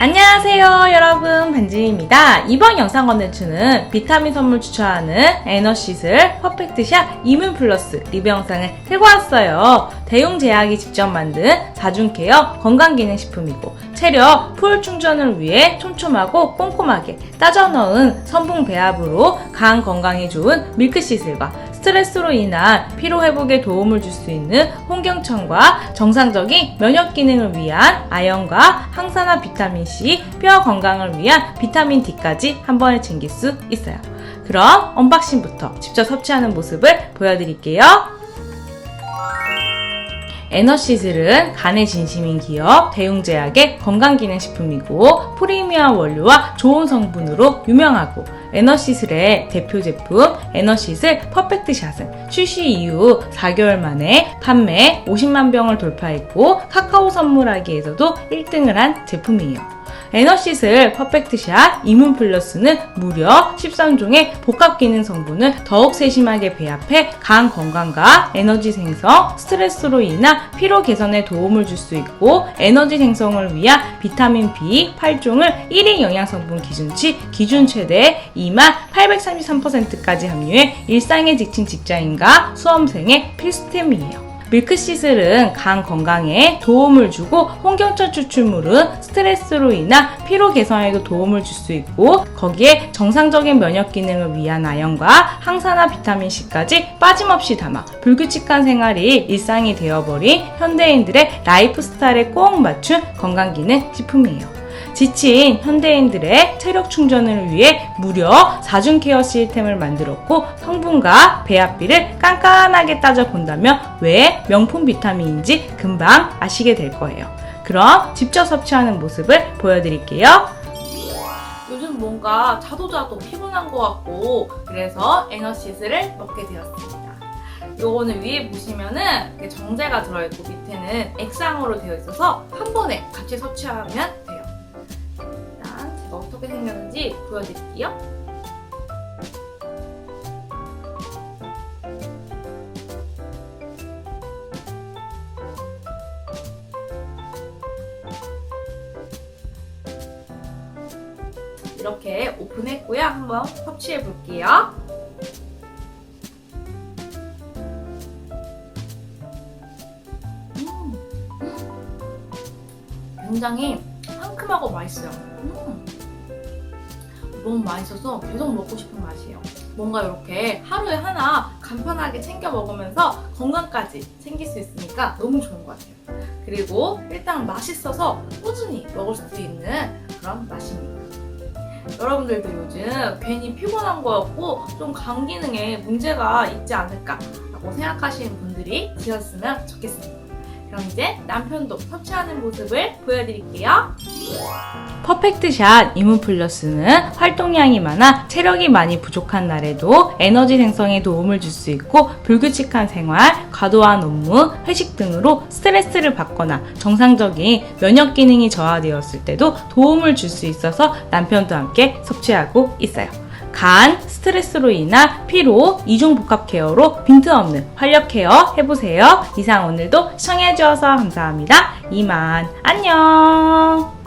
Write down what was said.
안녕하세요 여러분. 반지입니다. 이번 영상 컨텐츠는 비타민 선물 추천하는 에너시슬 퍼펙트샷 이문 플러스 리뷰 영상을 들고 왔어요. 대용 제약이 직접 만든 다중케어 건강기능식품이고 체력 풀 충전을 위해 촘촘하고 꼼꼼하게 따져 넣은 선분 배합으로 간 건강에 좋은 밀크시슬과 스트레스로 인한 피로 회복에 도움을 줄 수 있는 홍경천과 정상적인 면역 기능을 위한 아연과 항산화 비타민 C, 뼈 건강을 위한 비타민 D까지 한 번에 챙길 수 있어요. 그럼 언박싱부터 직접 섭취하는 모습을 보여드릴게요. 에너시슬은 간의 진심인 기업 대웅제약의 건강기능식품이고 프리미엄 원료와 좋은 성분으로 유명하고 에너시슬의 대표 제품 에너시슬 퍼펙트샷은 출시 이후 4개월 만에 판매 50만 병을 돌파했고 카카오 선물하기에서도 1등을 한 제품이에요. 에너시슬 퍼펙트샷 이문 플러스는 무려 13종의 복합 기능 성분을 더욱 세심하게 배합해 간 건강과 에너지 생성, 스트레스로 인한 피로 개선에 도움을 줄 수 있고 에너지 생성을 위한 비타민 B 8종을 1인 영양 성분 기준치 기준 최대 2833%까지 함유해 일상에 지친 직장인과 수험생의 필수템이에요. 밀크시슬은 간 건강에 도움을 주고 홍경천 추출물은 스트레스로 인한 피로 개선에도 도움을 줄 수 있고 거기에 정상적인 면역 기능을 위한 아연과 항산화 비타민 C까지 빠짐없이 담아 불규칙한 생활이 일상이 되어버린 현대인들의 라이프 스타일에 꼭 맞춘 건강기능 식품이에요. 지친 현대인들의 체력 충전을 위해 무려 4중 케어 시스템을 만들었고 성분과 배합비를 깐깐하게 따져본다면 왜 명품 비타민인지 금방 아시게 될 거예요. 그럼 직접 섭취하는 모습을 보여드릴게요. 요즘 뭔가 자도자도 피곤한 것 같고 그래서 에너시스를 먹게 되었습니다. 요거는 위에 보시면은 정제가 들어있고 밑에는 액상으로 되어 있어서 한 번에 같이 섭취하면 어떻게 생겼는지 보여드릴게요. 이렇게 오픈했고요. 한번 섭취해 볼게요. 음. 굉장히 상큼하고 맛있어요. 음. 너무 맛있어서 계속 먹고 싶은 맛이에요. 뭔가 이렇게 하루에 하나 간편하게 챙겨 먹으면서 건강까지 챙길 수 있으니까 너무 좋은 것 같아요. 그리고 일단 맛있어서 꾸준히 먹을 수 있는 그런 맛입니다. 여러분들도 요즘 괜히 피곤한 거였고 좀 간 기능에 문제가 있지 않을까라고 생각하시는 분들이 계셨으면 좋겠습니다. 그럼 이제 남편도 섭취하는 모습을 보여드릴게요. 퍼펙트 샷 이문 플러스는 활동량이 많아 체력이 많이 부족한 날에도 에너지 생성에 도움을 줄 수 있고 불규칙한 생활, 과도한 업무, 회식 등으로 스트레스를 받거나 정상적인 면역 기능이 저하되었을 때도 도움을 줄 수 있어서 남편도 함께 섭취하고 있어요. 간, 스트레스로 인한 피로, 이중 복합 케어로 빈틈없는 활력 케어 해보세요. 이상 오늘도 시청해주셔서 감사합니다. 이만, 안녕!